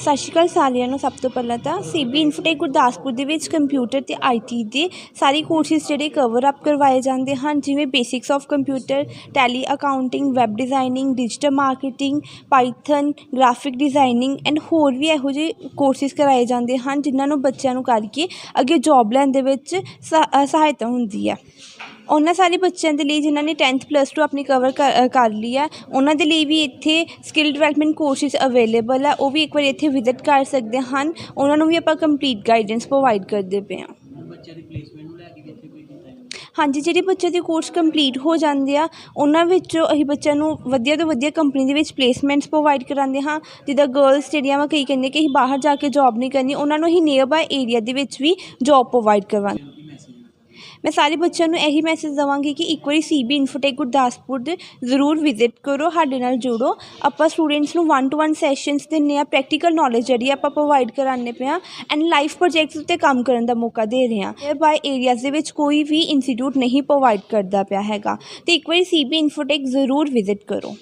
ਸਤਿ ਸ਼੍ਰੀ ਅਕਾਲ ਸਾਰਿਆਂ ਨੂੰ। ਸਭ ਤੋਂ ਪਹਿਲਾਂ ਤਾਂ ਸੀਬੀ ਇਨਫੋਟੈਕ ਗੁਰਦਾਸਪੁਰ ਦੇ ਵਿੱਚ ਕੰਪਿਊਟਰ ਤੇ ਆਈਟੀ ਦੇ ਸਾਰੇ ਕੋਰਸਿਸ ਜਿਹੜੇ ਕਵਰ ਅਪ ਕਰਵਾਏ ਜਾਂਦੇ ਹਨ, ਜਿਵੇਂ basics of computer Tally accounting web designing digital marketing Python graphic designing and ਹੋਰ ਵੀ ਇਹੋ ਜਿਹੇ ਕੋਰਸਿਸ ਕਰਾਏ ਜਾਂਦੇ ਹਨ, ਜਿਨ੍ਹਾਂ ਨੂੰ ਬੱਚਿਆਂ ਨੂੰ ਕਰਕੇ ਅੱਗੇ ਜੋਬ ਲੈਣ ਦੇ ਵਿੱਚ ਸਹਾਇਤਾ ਹੁੰਦੀ ਹੈ। ਉਹਨਾਂ ਸਾਰੇ ਬੱਚਿਆਂ ਦੇ ਲਈ ਜਿਨ੍ਹਾਂ ਨੇ 10th ਪਲੱਸ 2 ਆਪਣੀ ਕਵਰ ਕਰ ਲਈ ਹੈ ਉਹਨਾਂ ਦੇ ਲਈ ਵੀ ਇੱਥੇ ਸਕਿੱਲ ਡਿਵੈਲਪਮੈਂਟ ਕੋਰਸਿਸ ਅਵੇਲੇਬਲ ਹੈ ਉਹ ਵੀ ਇੱਕ ਵਾਰ ਇੱਥੇ ਵਿਜ਼ਿਟ ਕਰ ਸਕਦੇ ਹਨ। ਉਹਨਾਂ ਨੂੰ ਵੀ ਆਪਾਂ ਕੰਪਲੀਟ ਗਾਈਡੈਂਸ ਪ੍ਰੋਵਾਈਡ ਕਰਦੇ ਪਏ ਹਾਂ। ਬੱਚਿਆਂ ਦੀ ਪਲੇਸਮੈਂਟ ਨੂੰ ਲੈ ਕੇ ਵੀ ਇੱਥੇ ਕੋਈ ਕੀਤਾ ਹੈ? ਹਾਂਜੀ ਜਿਹੜੇ ਬੱਚੇ ਦੇ ਕੋਰਸ ਕੰਪਲੀਟ ਹੋ ਜਾਂਦੇ ਆ ਉਹਨਾਂ ਵਿੱਚੋਂ ਅਸੀਂ ਬੱਚਿਆਂ ਨੂੰ ਵਧੀਆ ਤੋਂ ਵਧੀਆ ਕੰਪਨੀ ਦੇ ਵਿੱਚ ਪਲੇਸਮੈਂਟਸ ਪ੍ਰੋਵਾਈਡ ਕਰਾਉਂਦੇ ਹਾਂ। ਜਿੱਦਾਂ ਗਰਲਸ ਜਿਹੜੀਆਂ ਵਾ ਕਈ ਕਹਿੰਦੇ ਕਿ ਅਸੀਂ ਬਾਹਰ ਜਾ ਕੇ ਜੌਬ ਨਹੀਂ ਕਰਨੀ ਉਹਨਾਂ ਨੂੰ ਅਸੀਂ ਨੀਅਰ ਬਾਏ ਏਰੀਆ ਦੇ ਵਿੱਚ ਵੀ ਜੌਬ ਪ੍ਰੋਵਾਈਡ ਕਰਵਾਉਂਦੇ ਮੈਂ ਸਾਰੇ ਬੱਚਿਆਂ ਨੂੰ ਇਹੀ ਮੈਸੇਜ ਦੇਵਾਂਗੀ ਕਿ ਇੱਕ ਵਾਰੀ ਸੀ ਬੀ ਇਨਫੋਟੈਕ ਗੁਰਦਾਸਪੁਰ ਦੇ ਜ਼ਰੂਰ ਵਿਜ਼ਿਟ ਕਰੋ, ਸਾਡੇ ਨਾਲ ਜੁੜੋ। ਆਪਾਂ ਸਟੂਡੈਂਟਸ ਨੂੰ ਵਨ ਟੂ ਵਨ ਸੈਸ਼ਨਸ ਦਿੰਦੇ ਆ ਪ੍ਰੈਕਟੀਕਲ ਨੌਲੇਜ ਜਿਹੜੀ ਆਪਾਂ ਪ੍ਰੋਵਾਈਡ ਕਰਾਉਂਦੇ ਪਏ ਹਾਂ ਐਂਡ ਲਾਈਫ ਪ੍ਰੋਜੈਕਟਸ ਉੱਤੇ ਕੰਮ ਕਰਨ ਦਾ ਮੌਕਾ ਦੇ ਰਹੇ ਹਾਂ ਇਹ ਬਾਈ ਏਰੀਆਜ਼ ਦੇ ਵਿੱਚ ਕੋਈ ਵੀ ਇੰਸਟੀਟਿਊਟ ਨਹੀਂ ਪ੍ਰੋਵਾਈਡ ਕਰਦਾ ਪਿਆ ਹੈਗਾ। ਤੇ ਇੱਕ ਵਾਰੀ ਸੀ ਬੀ ਇਨਫੋਟੈਕ ਜ਼ਰੂਰ ਵਿਜ਼ਿਟ ਕਰੋ।